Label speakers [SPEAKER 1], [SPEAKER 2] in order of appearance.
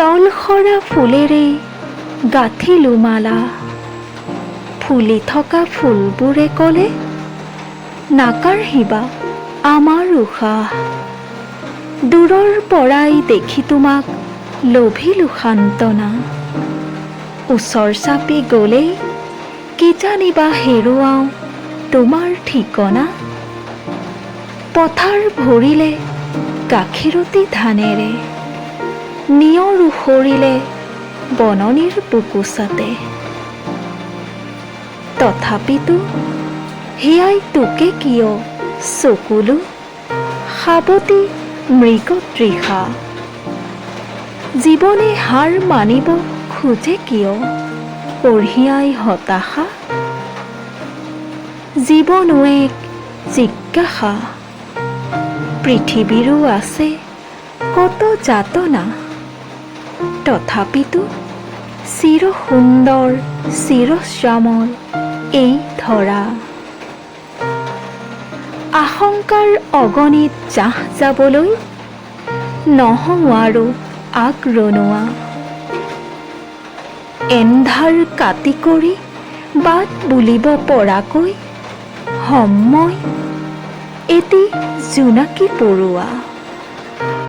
[SPEAKER 1] তলসৰা ফুলেৰে গাঁঠিলো মালা। ফুলি থকা ফুলবোৰে ক'লে নাকাঢ়িবা আমাৰ উশাহ। দূৰৰ পৰাই দেখি তোমাক লভিলো সান্তনা। ওচৰ চাপি গ'লেই কিজানিবা হেৰুৱাওঁ তোমাৰ ঠিকনা? পথাৰ ভৰিলে গাখীৰতী ধানেৰে। নিয়ৰ উসৰিলে বননিৰ বুকুচাতে তথাপিতো হিয়াই তোকে কিয় চকুলো? সাৱতী মৃগতৃষা। জীৱনে হাৰ মানিব খোজে কিয়? কঢ়িয়াই হতাশা? জীৱনো এক জিজ্ঞাসা। পৃথিৱীৰো আছে কত যাতনা? তথাপিতো চিৰ সুন্দৰ চিৰশ্যামল এই ধৰা। আশংকাৰ অগণিত জাহ যাবলৈ নহওঁ আৰু আগৰণুৱা এন্ধাৰ কাটি কৰি বাট বুলিব পৰাকৈ সময় এটি জোনাকী পৰুৱা।